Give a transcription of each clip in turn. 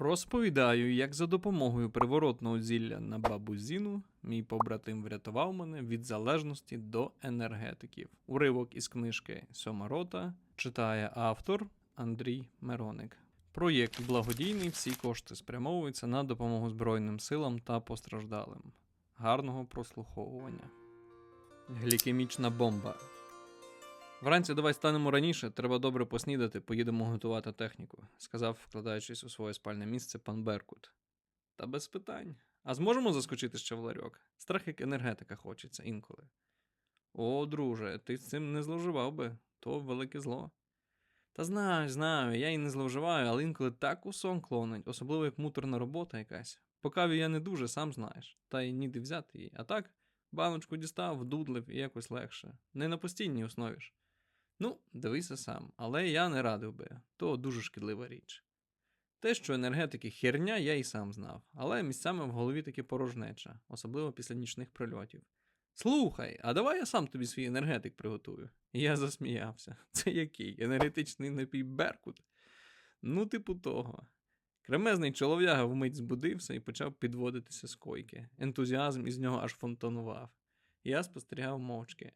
Розповідаю, як за допомогою приворотного зілля на бабу Зіну мій побратим врятував мене від залежності до енергетиків. Уривок із книжки Сьома рота читає автор Андрій Мироник. Проєкт благодійний, всі кошти спрямовуються на допомогу Збройним силам та постраждалим. Гарного прослуховування. Глікемічна бомба. Вранці давай станемо раніше, треба добре поснідати, поїдемо готувати техніку, сказав, вкладаючись у своє спальне місце пан Беркут. Та без питань. А зможемо заскочити ще в ларьок? Страх як енергетика хочеться інколи. О, друже, ти з цим не зловживав би, то велике зло. Та знаю, знаю, я і не зловживаю, але інколи так у сон клонить, особливо як муторна робота якась. По каві я не дуже, сам знаєш, та й ніде взяти її. А так, баночку дістав, вдудлив і якось легше. Не на постійній основі ж. Ну, дивися сам, але я не радив би, то дуже шкідлива річ. Те, що енергетики херня, я і сам знав, але місцями в голові таки порожнеча, особливо після нічних прильотів. Слухай, а давай я сам тобі свій енергетик приготую. Я засміявся. Це який? Енергетичний напій Беркут? Ну, типу того. Кремезний чолов'яга вмить збудився і почав підводитися з койки. Ентузіазм із нього аж фонтанував. Я спостерігав мовчки.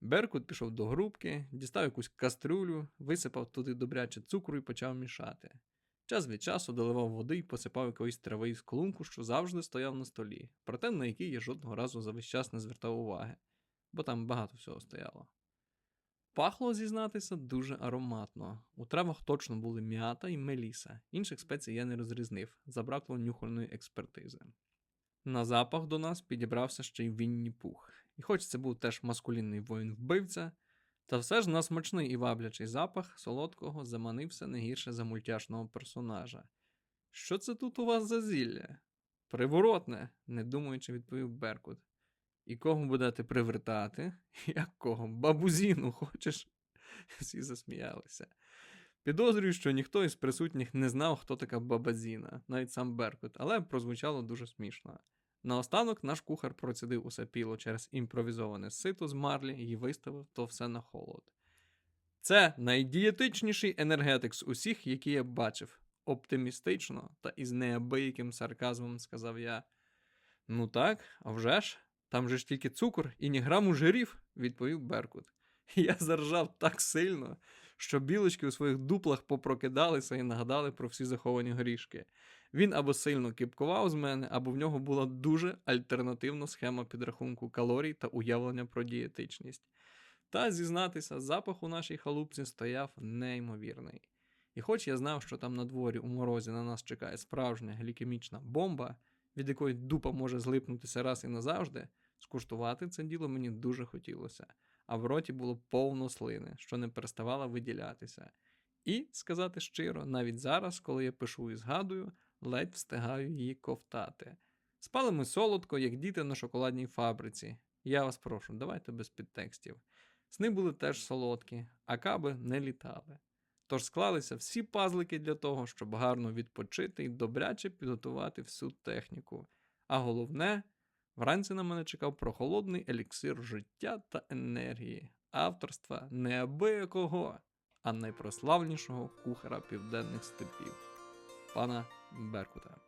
Беркут пішов до грубки, дістав якусь кастрюлю, висипав туди добряче цукру і почав мішати. Час від часу доливав води і посипав якоїсь трави із клунку, що завжди стояв на столі, проте на який я жодного разу за весь час не звертав уваги, бо там багато всього стояло. Пахло, зізнатися, дуже ароматно. У травах точно були м'ята і меліса, інших спецій я не розрізнив, забракло нюхальної експертизи. На запах до нас підібрався ще й Вінні Пух. І хоч це був теж маскулінний воїн-вбивця, та все ж на смачний і ваблячий запах солодкого заманився не гірше за мультяшного персонажа. Що це тут у вас за зілля? Приворотне, не думаючи, відповів Беркут. І кого будете привертати? Як кого? Бабузіну хочеш? Всі засміялися. Підозрюю, що ніхто із присутніх не знав, хто така бабазіна, навіть сам Беркут, але прозвучало дуже смішно. Наостанок наш кухар процідив усе піло через імпровізоване сито з марлі і виставив то все на холод. Це найдієтичніший енергетик з усіх, які я бачив. Оптимістично та із неабияким сарказмом сказав я. Ну так, а вже ж, там же ж тільки цукор і ні граму жирів, відповів Беркут. Я заржав так сильно, що білочки у своїх дуплах попрокидалися і нагадали про всі заховані горішки. Він або сильно кипкував з мене, або в нього була дуже альтернативна схема підрахунку калорій та уявлення про дієтичність. Та зізнатися, запах у нашій халупці стояв неймовірний. І хоч я знав, що там на дворі у морозі на нас чекає справжня глікемічна бомба, від якої дупа може злипнутися раз і назавжди, скуштувати це діло мені дуже хотілося, а в роті було повно слини, що не переставала виділятися. І, сказати щиро, навіть зараз, коли я пишу і згадую, ледь встигаю її ковтати. Спали ми солодко, як діти на шоколадній фабриці. Я вас прошу, давайте без підтекстів. Сни були теж солодкі, а каби не літали. Тож склалися всі пазлики для того, щоб гарно відпочити і добряче підготувати всю техніку. А головне, вранці на мене чекав прохолодний еліксир життя та енергії, авторства неабиякого, а найпрославнішого кухара південних степів пана Беркута.